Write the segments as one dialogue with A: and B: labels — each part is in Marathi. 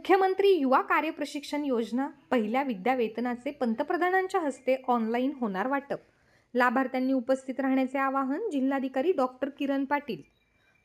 A: मुख्यमंत्री युवा कार्यप्रशिक्षण योजना पहिल्या विद्यावेतनाचे पंतप्रधानांच्या हस्ते ऑनलाईन होणार वाटप. लाभार्थ्यांनी उपस्थित राहण्याचे आवाहन जिल्हाधिकारी डॉक्टर किरण पाटील.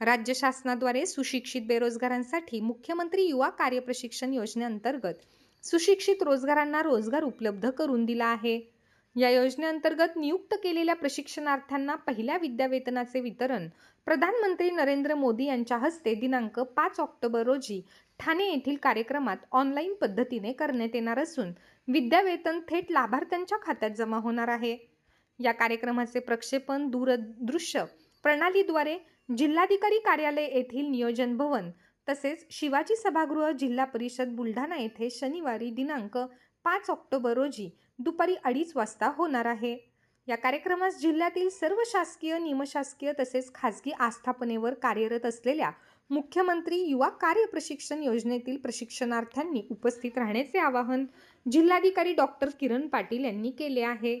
A: राज्य शासनाद्वारे सुशिक्षित बेरोजगारांसाठी मुख्यमंत्री युवा कार्यप्रशिक्षण योजनेअंतर्गत सुशिक्षित रोजगारांना रोजगार उपलब्ध करून दिला आहे. या योजनेअंतर्गत नियुक्त केलेल्या प्रशिक्षणार्थ्यांना पहिल्या विद्यावेतनाचे वितरण प्रधानमंत्री नरेंद्र मोदी यांच्या हस्ते दिनांक पाच ऑक्टोबर रोजी ठाणे येथील कार्यक्रमात ऑनलाईन पद्धतीने करण्यात येणार असून विद्यावेतन थेट लाभार्थ्यांच्या खात्यात जमा होणार आहे. या कार्यक्रमाचे प्रक्षेपण दूरदृश्य प्रणालीद्वारे जिल्हाधिकारी कार्यालय येथील नियोजन भवन तसेच शिवाजी सभागृह जिल्हा परिषद बुलढाणा येथे शनिवारी दिनांक पाच ऑक्टोबर रोजी दुपारी अडीच वाजता होणार आहे. या कार्यक्रमास जिल्ह्यातील सर्व शासकीय निमशासकीय तसेच खाजगी आस्थापनेवर कार्यरत असलेल्या मुख्यमंत्री युवा कार्य प्रशिक्षण योजनेतील प्रशिक्षणार्थ्यांनी उपस्थित राहण्याचे आवाहन जिल्हाधिकारी डॉक्टर किरण पाटील यांनी केले आहे.